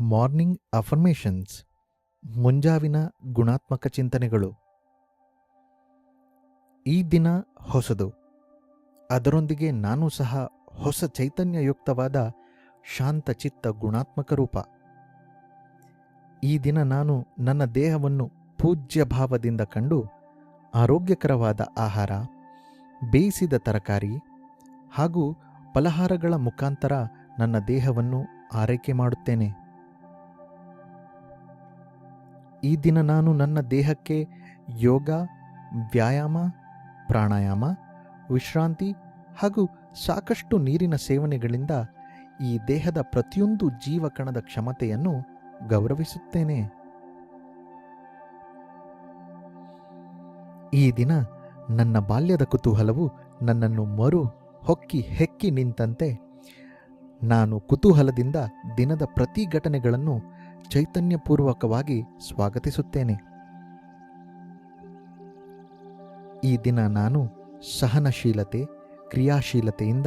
Morning affirmations, ಮುಂಜಾವಿನ ಗುಣಾತ್ಮಕ ಚಿಂತನೆಗಳು. ಈ ದಿನ ಹೊಸದು. ಅದರೊಂದಿಗೆ ನಾನು ಸಹ ಹೊಸ ಚೈತನ್ಯಯುಕ್ತವಾದ ಶಾಂತಚಿತ್ತ ಗುಣಾತ್ಮಕ ರೂಪ. ಈ ದಿನ ನಾನು ನನ್ನ ದೇಹವನ್ನು ಪೂಜ್ಯ ಭಾವದಿಂದ ಕಂಡು ಆರೋಗ್ಯಕರವಾದ ಆಹಾರ, ಬೇಯಿಸಿದ ತರಕಾರಿ ಹಾಗೂ ಫಲಹಾರಗಳ ಮುಖಾಂತರ ನನ್ನ ದೇಹವನ್ನು ಆರೈಕೆ ಮಾಡುತ್ತೇನೆ. ಈ ದಿನ ನಾನು ನನ್ನ ದೇಹಕ್ಕೆ ಯೋಗ, ವ್ಯಾಯಾಮ, ಪ್ರಾಣಾಯಾಮ, ವಿಶ್ರಾಂತಿ ಹಾಗೂ ಸಾಕಷ್ಟು ನೀರಿನ ಸೇವನೆಗಳಿಂದ ಈ ದೇಹದ ಪ್ರತಿಯೊಂದು ಜೀವಕಣದ ಕ್ಷಮತೆಯನ್ನು ಗೌರವಿಸುತ್ತೇನೆ. ಈ ದಿನ ನನ್ನ ಬಾಲ್ಯದ ಕುತೂಹಲವು ನನ್ನನ್ನು ಮರು ಹೊಕ್ಕಿ ಹೆಕ್ಕಿ ನಿಂತಂತೆ ನಾನು ಕುತೂಹಲದಿಂದ ದಿನದ ಪ್ರತಿ ಘಟನೆಗಳನ್ನು ಚೈತನ್ಯಪೂರ್ವಕವಾಗಿ ಸ್ವಾಗತಿಸುತ್ತೇನೆ. ಈ ದಿನ ನಾನು ಸಹನಶೀಲತೆ, ಕ್ರಿಯಾಶೀಲತೆಯಿಂದ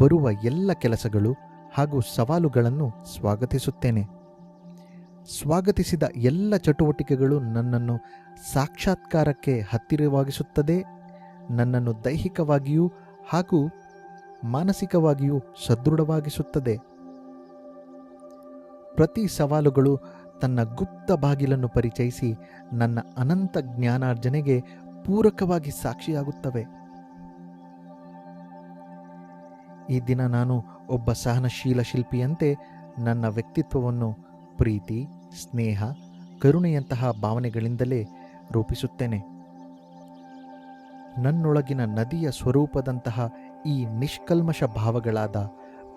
ಬರುವ ಎಲ್ಲ ಕೆಲಸಗಳು ಹಾಗೂ ಸವಾಲುಗಳನ್ನು ಸ್ವಾಗತಿಸುತ್ತೇನೆ. ಸ್ವಾಗತಿಸಿದ ಎಲ್ಲ ಚಟುವಟಿಕೆಗಳು ನನ್ನನ್ನು ಸಾಕ್ಷಾತ್ಕಾರಕ್ಕೆ ಹತ್ತಿರವಾಗಿಸುತ್ತದೆ, ನನ್ನನ್ನು ದೈಹಿಕವಾಗಿಯೂ ಹಾಗೂ ಮಾನಸಿಕವಾಗಿಯೂ ಸದೃಢವಾಗಿಸುತ್ತದೆ. ಪ್ರತಿ ಸವಾಲುಗಳು ತನ್ನ ಗುಪ್ತ ಬಾಗಿಲನ್ನು ಪರಿಚಯಿಸಿ ನನ್ನ ಅನಂತ ಜ್ಞಾನಾರ್ಜನೆಗೆ ಪೂರಕವಾಗಿ ಸಾಕ್ಷಿಯಾಗುತ್ತವೆ. ಈ ದಿನ ನಾನು ಒಬ್ಬ ಸಹನಶೀಲ ಶಿಲ್ಪಿಯಂತೆ ನನ್ನ ವ್ಯಕ್ತಿತ್ವವನ್ನು ಪ್ರೀತಿ, ಸ್ನೇಹ, ಕರುಣೆಯಂತಹ ಭಾವನೆಗಳಿಂದಲೇ ರೂಪಿಸುತ್ತೇನೆ. ನನ್ನೊಳಗಿನ ನದಿಯ ಸ್ವರೂಪದಂತಹ ಈ ನಿಷ್ಕಲ್ಮಶ ಭಾವಗಳಾದ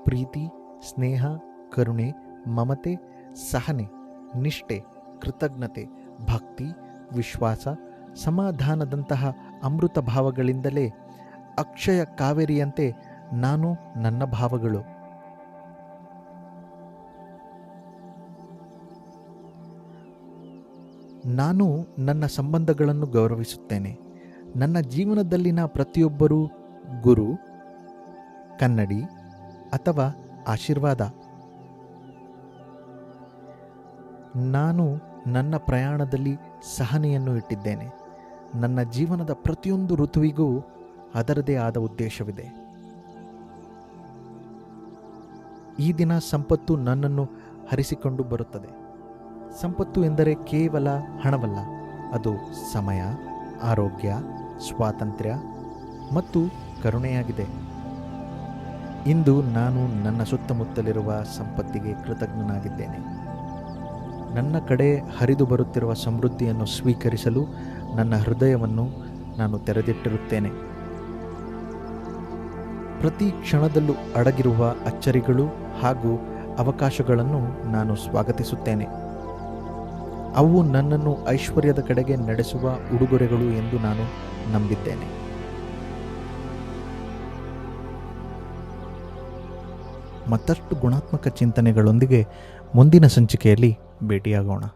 ಪ್ರೀತಿ, ಸ್ನೇಹ, ಕರುಣೆ ಮಮತೆ, ಸಹನೆ, ನಿಷ್ಠೆ, ಕೃತಜ್ಞತೆ, ಭಕ್ತಿ, ವಿಶ್ವಾಸ, ಸಮಾಧಾನದಂತಹ ಅಮೃತ ಭಾವಗಳಿಂದಲೇ ಅಕ್ಷಯ ಕಾವೇರಿಯಂತೆ ನಾನು ನನ್ನ ಭಾವಗಳು. ನಾನು ನನ್ನ ಸಂಬಂಧಗಳನ್ನು ಗೌರವಿಸುತ್ತೇನೆ. ನನ್ನ ಜೀವನದಲ್ಲಿನ ಪ್ರತಿಯೊಬ್ಬರೂ ಗುರು, ಕನ್ನಡಿ ಅಥವಾ ಆಶೀರ್ವಾದ. ನಾನು ನನ್ನ ಪ್ರಯಾಣದಲ್ಲಿ ಸಹನೆಯನ್ನು ಇಟ್ಟಿದ್ದೇನೆ. ನನ್ನ ಜೀವನದ ಪ್ರತಿಯೊಂದು ಋತುವಿಗೂ ಅದರದೇ ಆದ ಉದ್ದೇಶವಿದೆ. ಈ ದಿನ ಸಂಪತ್ತು ನನ್ನನ್ನು ಹರಿಸಿಕೊಂಡು ಬರುತ್ತದೆ. ಸಂಪತ್ತು ಎಂದರೆ ಕೇವಲ ಹಣವಲ್ಲ, ಅದು ಸಮಯ, ಆರೋಗ್ಯ, ಸ್ವಾತಂತ್ರ್ಯ ಮತ್ತು ಕರುಣೆಯಾಗಿದೆ. ಇಂದು ನಾನು ನನ್ನ ಸುತ್ತಮುತ್ತಲಿರುವ ಸಂಪತ್ತಿಗೆ ಕೃತಜ್ಞನಾಗಿದ್ದೇನೆ. ನನ್ನ ಕಡೆ ಹರಿದು ಬರುತ್ತಿರುವ ಸಮೃದ್ಧಿಯನ್ನು ಸ್ವೀಕರಿಸಲು ನನ್ನ ಹೃದಯವನ್ನು ನಾನು ತೆರೆದಿಟ್ಟಿರುತ್ತೇನೆ. ಪ್ರತಿ ಕ್ಷಣದಲ್ಲೂ ಅಡಗಿರುವ ಅಚ್ಚರಿಗಳು ಹಾಗೂ ಅವಕಾಶಗಳನ್ನು ನಾನು ಸ್ವಾಗತಿಸುತ್ತೇನೆ. ಅವು ನನ್ನನ್ನು ಐಶ್ವರ್ಯದ ಕಡೆಗೆ ನಡೆಸುವ ಉಡುಗೊರೆಗಳು ಎಂದು ನಾನು ನಂಬಿದ್ದೇನೆ. ಮತ್ತಷ್ಟು ಗುಣಾತ್ಮಕ ಚಿಂತನೆಗಳೊಂದಿಗೆ ಮುಂದಿನ ಸಂಚಿಕೆಯಲ್ಲಿ ਬੇਟੀਆ ਗਾਉਣਾ